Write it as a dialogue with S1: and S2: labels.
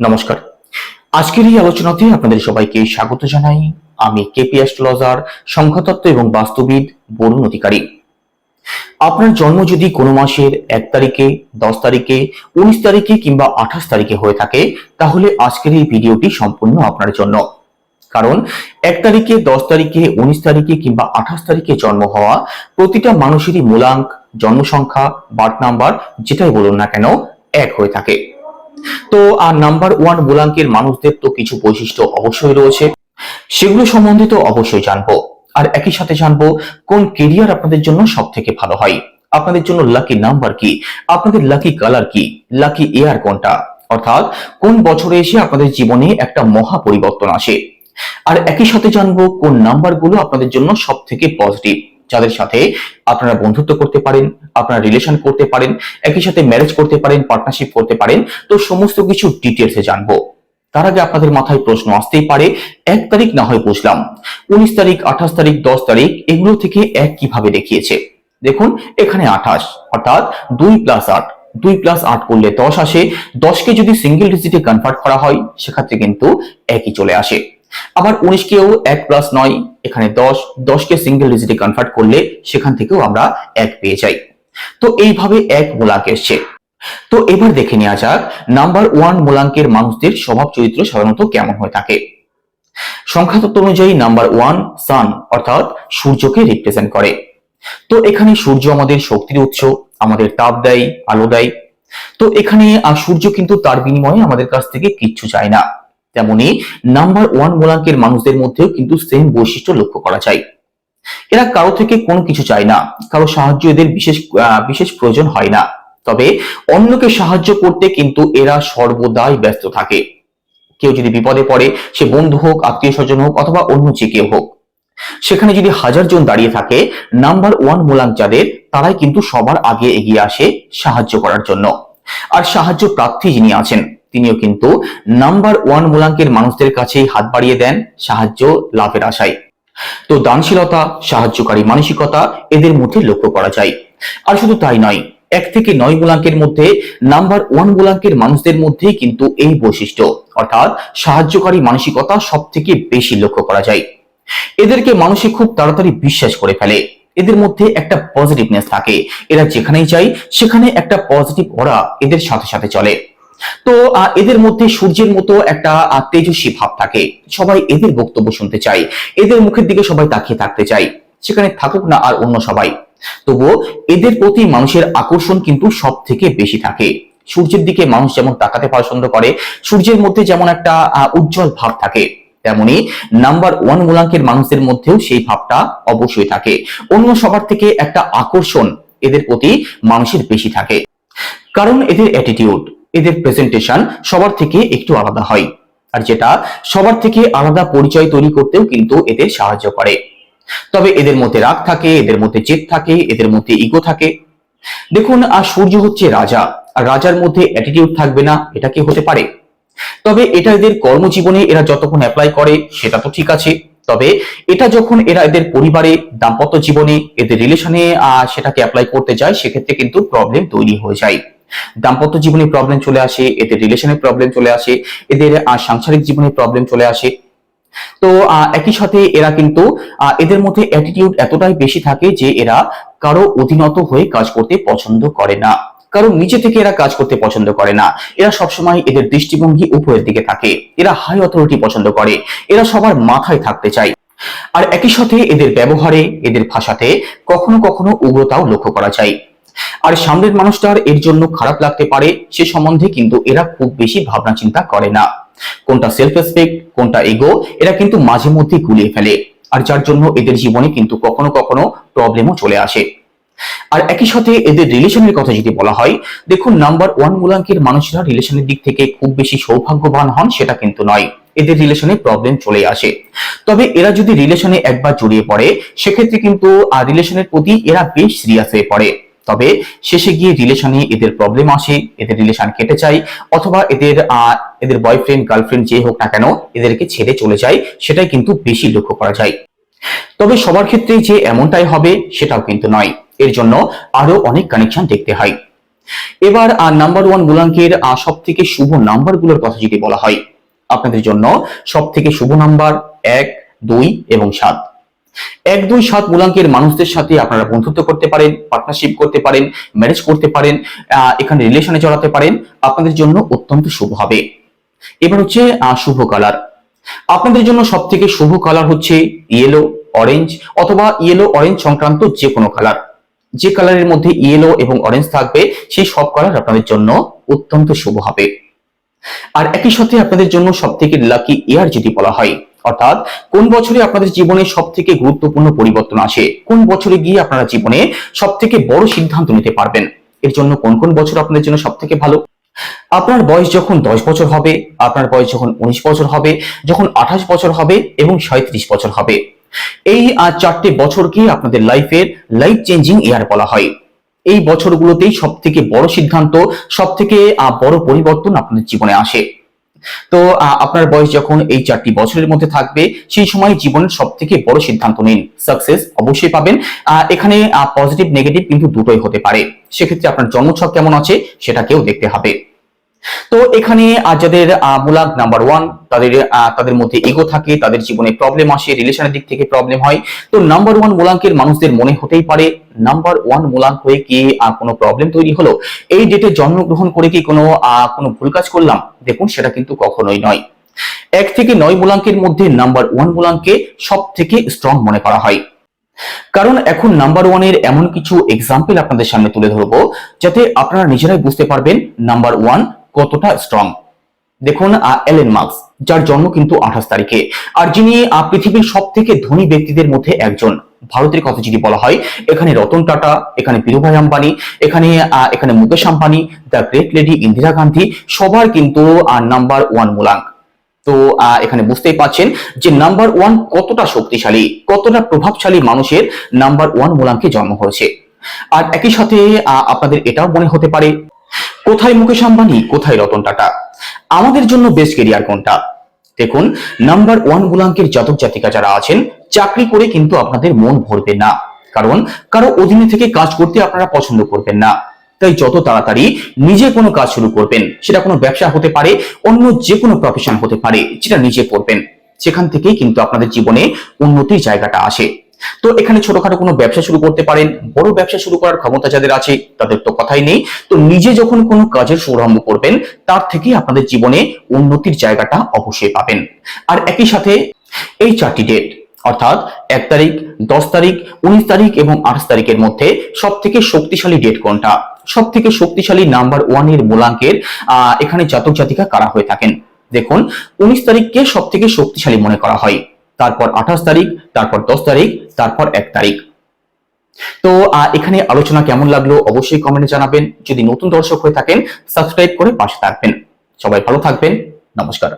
S1: নমস্কার। আজকের এই আলোচনাতে আপনাদের সবাইকে স্বাগত জানাই। আমি কেপি অ্যাস্ট্রোলজার সংখ্যাতত্ত্ব এবং বাস্তুবিদ বরুণ অধিকারী। আপনার জন্ম যদি কোনো মাসের এক তারিখে, দশ তারিখে, উনিশ তারিখে কিংবা আঠাশ তারিখে হয়ে থাকে, তাহলে আজকের এই ভিডিওটি সম্পূর্ণ আপনার জন্য। কারণ এক তারিখে, দশ তারিখে, উনিশ তারিখে কিংবা আঠাশ তারিখে জন্ম হওয়া প্রতিটা মানুষেরই মূলাঙ্ক জন্মসংখ্যা বার্থ নাম্বার, যেটাই বলুন না কেন, এক হয়ে থাকে। তো আর নাম্বার ওয়ান মূলাঙ্কের মানুষদের তো কিছু বৈশিষ্ট্য অবশ্যই রয়েছে। সেগুলো সম্বন্ধে তো অবশ্যই জানব। আর একই সাথে জানব, কোন কেরিয়ার আপনাদের জন্য সব থেকে ভালো হয়? আপনাদের জন্য লাকি নাম্বার কি? আপনাদের লাকি কালার কি? লাকি এয়ার কোনটা? অর্থাৎ, কোন বছরে এসে আপনাদের জীবনে একটা মহা পরিবর্তন আসে? আর একই সাথে জানব, কোন নাম্বারগুলো আপনাদের জন্য সব থেকে পজিটিভ যাদের সাথে আপনারা বন্ধুত্ব করতে পারেন, আপনারা রিলেশন করতে পারেন, একই সাথে ম্যারেজ করতে পারেন পার্টনারশিপ করতে পারেন, তো সমস্ত কিছু ডিটেলসে জানব। তার আগে আপনাদের মাথায় প্রশ্ন আসতেই পারে, এক তারিখ না হয় বুঝলাম। উনিশ তারিখ, আঠাশ তারিখ, দশ তারিখ, এগুলো থেকে এক কীভাবে দেখিয়েছে? দেখুন, এখানে আঠাশ, অর্থাৎ দুই প্লাস আট। দুই প্লাস আট করলে দশ আসে। দশকে যদি সিঙ্গেল ডিজিটে কনভার্ট করা হয়, সেক্ষেত্রে কিন্তু একই চলে আসে। আবার উনিশকেও এক প্লাস নয়, এখানে দশ দশকে সিঙ্গেল ডিজিটে কনভার্ট করলে সেখান থেকেও আমরা এক পেয়ে যাই। তো এইভাবে এক মূলাঙ্ক এসছে। তো এবার দেখে নেওয়া যাক নাম্বার ওয়ান মূলাঙ্কের মানুষদের স্বভাব চরিত্র সাধারণত কেমন হয়ে থাকে। সংখ্যাতত্ত্ব অনুযায়ী নাম্বার ওয়ান সান অর্থাৎ সূর্যকে রিপ্রেজেন্ট করে। তো এখানে সূর্য আমাদের শক্তির উৎস, আমাদের তাপ দেয়, আলো দেয়। তো এখানে সূর্য কিন্তু তার বিনিময়ে আমাদের কাছ থেকে কিচ্ছু চায় না। তেমনি নাম্বার ওয়ান মূলাঙ্কের মানুষদের মধ্যেও কিন্তু সেম বৈশিষ্ট্য লক্ষ্য করা যায়। এরা কারও থেকে কোনো কিছু চায় না, কারও সাহায্য এদের বিশেষ বিশেষ প্রয়োজন হয় না। তবে অন্যকে সাহায্য করতে কিন্তু এরা সর্বদাই ব্যস্ত থাকে। কেউ যদি বিপদে পড়ে, সে বন্ধু হোক, আত্মীয় স্বজন হোক, অথবা অন্য যে কেউ হোক। সেখানে যদি হাজার জন দাঁড়িয়ে থাকে নাম্বার ওয়ান মূলাঙ্ক যাদের, তারাই কিন্তু সবার আগে এগিয়ে আসে সাহায্য করার জন্য। আর সাহায্য প্রার্থী যিনি আছেন তিনিও কিন্তু নাম্বার ওয়ান মূলাঙ্কের মানুষদের কাছেই হাত বাড়িয়ে দেন সাহায্য লাভের আশায়। তো দানশীলতা, সাহায্যকারী মানসিকতা এদের মধ্যে লক্ষ্য করা যায়। আর শুধু তাই নয়, এক থেকে নয় মূলাঙ্কের মধ্যে নাম্বার ওয়ান মূলাঙ্কের মানুষদের মধ্যে কিন্তু এই বৈশিষ্ট্য, অর্থাৎ সাহায্যকারী মানসিকতা সব থেকে বেশি লক্ষ্য করা যায়। এদেরকে মানুষে খুব তাড়াতাড়ি বিশ্বাস করে ফেলে। এদের মধ্যে একটা পজিটিভনেস থাকে। এরা যেখানেই যায়, সেখানে একটা পজিটিভ ওরা এদের সাথে সাথে চলে। তো এদের মধ্যে সূর্যের মতো একটা তেজস্বী ভাব থাকে। সবাই এদের বক্তব্য শুনতে চায়। এদের মুখের দিকে সবাই তাকিয়ে থাকতে চায়। সেখানে থাকুক না আর অন্য সবাই। তবুও এদের প্রতি মানুষের আকর্ষণ কিন্তু সব থেকে বেশি থাকে। সূর্যের দিকে মানুষ যেমন তাকাতে পছন্দ করে, সূর্যের মধ্যে যেমন একটা উজ্জ্বল ভাব থাকে, তেমনি নাম্বার ওয়ান মূলাঙ্কের মানুষদের মধ্যেও সেই ভাবটা অবশ্যই থাকে। অন্য সবার থেকে একটা আকর্ষণ এদের প্রতি মানুষের বেশি থাকে। কারণ এদের অ্যাটিটিউড এদের প্রেজেন্টেশন সবার থেকে একটু আলাদা হয়। আর যেটা সবার থেকে আলাদা পরিচয় তৈরি করতেও কিন্তু এদের সাহায্য করে। তবে এদের মধ্যে রাগ থাকে, এদের মধ্যে জেদ থাকে, এদের মধ্যে ইগো থাকে। দেখুন আর সূর্য হচ্ছে রাজা, আর রাজার মধ্যে অ্যাটিটিউড থাকবে না, এটা কি হতে পারে? তবে এটা এদের কর্মজীবনে এরা যতক্ষণ অ্যাপ্লাই করে, সেটা তো ঠিক আছে। তবে এটা যখন এরা এদের পরিবারে, দাম্পত্য জীবনে, এদের রিলেশনে সেটাকে অ্যাপ্লাই করতে যায়, সেক্ষেত্রে কিন্তু প্রবলেম তৈরি হয়ে যায়। দাম্পত্য জীবনে প্রবলেম চলে আসে, এদের রিলেশনের প্রবলেম চলে আসে, এদের সাংসারিক জীবনে প্রবলেম চলে আসে। তো একই সাথে এরা কিন্তু এদের মধ্যে অ্যাটিটিউড এতটাই বেশি থাকে যে এরা কারও অধীনত হয়ে কাজ করতে পছন্দ করে না। কারণ নিচে থেকে এরা কাজ করতে পছন্দ করে না। এরা সবসময় এদের দৃষ্টিভঙ্গি উপরের দিকে থাকে। এরা হাই অথরিটি পছন্দ করে। এরা সবার মাথায় থাকতে চায়। আর একই সাথে এদের ব্যবহারে, এদের ভাষাতে কখনো কখনো উগ্রতাও লক্ষ্য করা যায়। আর সামনের মানুষটার এর জন্য খারাপ লাগতে পারে, সে সম্বন্ধে কিন্তু এরা খুব বেশি ভাবনা চিন্তা করে না। কোনটা সেলফ রেসপেক্ট কোনটা এগো এরা কিন্তু মাঝে মধ্যে গুলিয়ে ফেলে। আর যার জন্য এদের জীবনে কিন্তু কখনো কখনো প্রবলেমও চলে আসে। আর একই সাথে এদের রিলেশনের কথা যদি বলা হয়, দেখুন নাম্বার ওয়ান মূলাঙ্কের মানুষরা রিলেশনের দিক থেকে খুব বেশি সৌভাগ্যবান হন সেটা কিন্তু নয়। এদের রিলেশনে প্রবলেম চলে আসে। তবে এরা যদি রিলেশনে একবার জড়িয়ে পড়ে, সেক্ষেত্রে কিন্তু রিলেশনের প্রতি এরা বেশ সিরিয়াস হয়ে পড়ে। তবে শেষে গিয়ে রিলেশনে এদের প্রবলেম আসে, এদের রিলেশন কেটে যায়, অথবা এদের এদের বয়ফ্রেন্ড গার্লফ্রেন্ড যে হোক না কেন এদেরকে ছেড়ে চলে যায়, সেটাই কিন্তু বেশি লক্ষ্য করা যায়। তবে সবার ক্ষেত্রেই যে এমনটাই হবে, সেটাও কিন্তু নয়। এর জন্য আরও অনেক কানেকশন দেখতে হয়। এবার নাম্বার ওয়ান গুলাঙ্কের সব থেকে শুভ নাম্বারগুলোর কথা যদি বলা হয়, আপনাদের জন্য সব থেকে শুভ নাম্বার এক, দুই এবং সাত। এক, দুই, সাত মূলাঙ্কের মানুষদের সাথে আপনারা বন্ধুত্ব করতে পারেন পার্টনারশিপ করতে পারেন ম্যারেজ করতে পারেন এখানে রিলেশনে জড়াতে পারেন, আপনাদের জন্য অত্যন্ত শুভ হবে। এবার হচ্ছে শুভ কালার আপনাদের জন্য সব থেকে শুভ কালার হচ্ছে ইয়েলো অরেঞ্জ অথবা ইয়েলো অরেঞ্জ সংক্রান্ত যে কোনো কালার যে কালারের মধ্যে ইয়েলো এবং অরেঞ্জ থাকবে, সেই সব কালার আপনাদের জন্য অত্যন্ত শুভ হবে। আর একই সাথে আপনাদের জন্য সব থেকে লাকি ইয়ার যদি বলা হয় অর্থাৎ কোন বছরে আপনাদের জীবনে সব থেকে গুরুত্বপূর্ণ পরিবর্তন আসে? কোন বছরে গিয়ে আপনারা জীবনে সব থেকে বড় সিদ্ধান্ত নিতে পারবেন? এর জন্য কোন কোন বছর আপনাদের জন্য সব থেকে ভালো? আপনার বয়স যখন দশ বছর হবে আপনার বয়স যখন উনিশ বছর হবে যখন আঠাশ বছর হবে এবং সাঁত্রিশ বছর হবে। এই আহ, চারটে বছরকে আপনাদের লাইফের লাইফ চেঞ্জিং ইয়ার বলা হয়। এই বছরগুলোতেই সব থেকে বড় সিদ্ধান্ত সব থেকে বড় পরিবর্তন আপনাদের জীবনে আসে। তো আপনার বয়স যখন এই চারটি বছরের মধ্যে থাকবে, সেই সময় জীবনের সব থেকে বড় সিদ্ধান্ত নিন। সাকসেস অবশ্যই পাবেন। এখানে পজিটিভ নেগেটিভ কিন্তু দুটোই হতে পারে। সেক্ষেত্রে আপনার জন্মছক কেমন আছে, সেটাকেও দেখতে হবে। তো এখানে যাদের মূলাক নাম্বার ওয়ান তাদের তাদের মধ্যে ইগো থাকে, তাদের জীবনে প্রবলেম আসে রিলেশনের দিক থেকে প্রবলেম হয়। তো নাম্বার ওয়ান মূলাঙ্কের মানুষদের মনে হতেই পারে নাম্বার ওয়ান মূলাঙ্ক হয়ে কি কোনো প্রবলেম তৈরি হলো? এই ডেটে জন্মগ্রহণ করে কি কোনো কোনো ভুল কাজ করলাম? দেখুন, সেটা কিন্তু কখনোই নয়। এক থেকে নয় মূলাঙ্কের মধ্যে নাম্বার ওয়ান মূলাঙ্কে সব থেকে স্ট্রং মনে করা হয়। কারণ এখন নাম্বার ওয়ানের এমন কিছু এক্সাম্পল আপনাদের সামনে তুলে ধরবো, যাতে আপনারা নিজেরাই বুঝতে পারবেন নাম্বার ওয়ান কতটা স্ট্রং দেখুন এলেন মার্কস যার জন্ম কিন্তু আঠাশ তারিখে। আর যিনি পৃথিবীর সব থেকে ধনী ব্যক্তিদের মধ্যে একজন। ভারতের কথা যদি বলা হয়, এখানে রতন টাটা, এখানে বীরভাই আম্বানি, এখানে এখানে Mukesh Ambani, the great lady Indira Gandhi, সবার কিন্তু নাম্বার ওয়ান মূলাঙ্ক তো এখানে বুঝতেই পাচ্ছেন যে নাম্বার ওয়ান কতটা শক্তিশালী, কতটা প্রভাবশালী মানুষের নাম্বার ওয়ান মূলাঙ্কে জন্ম হয়েছে। আর একই সাথে আপনাদের এটাও মনে হতে পারে কোথায় মুকেশ আম্বানি, কোথায় রতন টাটা? আমাদের জন্য বেস্ট কেরিয়ার কোনটা? দেখুন নাম্বার ওয়ান গুলাঙ্কের জাতক জাতিকা যারা আছেন, চাকরি করে কিন্তু আপনাদের মন ভরবে না। কারণ, কারও অধীনে থেকে কাজ করতে আপনারা পছন্দ করবেন না। তাই যত তাড়াতাড়ি নিজে কোনো কাজ শুরু করবেন, সেটা কোনো ব্যবসা হতে পারে, অন্য যে কোনো প্রফেশন হতে পারে যেটা নিজে করবেন। সেখান থেকেই কিন্তু আপনাদের জীবনে উন্নতির জায়গাটা আসে। তো এখানে ছোটখাটো কোনো ব্যবসা শুরু করতে পারেন, বড় ব্যবসা শুরু করার ক্ষমতা যাদের আছে, তাদের তো কথাই নেই। তো নিজে যখন কোনো কাজের শুভারম্ভ করবেন, তার থেকেই আপনাদের জীবনে উন্নতির জায়গাটা অবশ্যই পাবেন। আর একই সাথে এই চারটি ডেট অর্থাৎ এক তারিখ, দশ তারিখ, উনিশ তারিখ এবং আঠাশ তারিখের মধ্যে সব থেকে শক্তিশালী ডেট কোনটা? সব থেকে শক্তিশালী নাম্বার ওয়ানের মূলাঙ্কের এখানে জাতক জাতিকা কারা হয়ে থাকেন? দেখুন, উনিশ তারিখকে সব থেকে শক্তিশালী মনে করা হয়। তারপর আঠাশ তারিখ, তারপর দশ তারিখ তারপর এক তারিখ। তো এখানে আলোচনা কেমন লাগল অবশ্যই কমেন্টে জানাবেন। যদি নতুন দর্শক হয়ে থাকেন সাবস্ক্রাইব করে পাশে থাকবেন। সবাই ভালো থাকবেন। নমস্কার।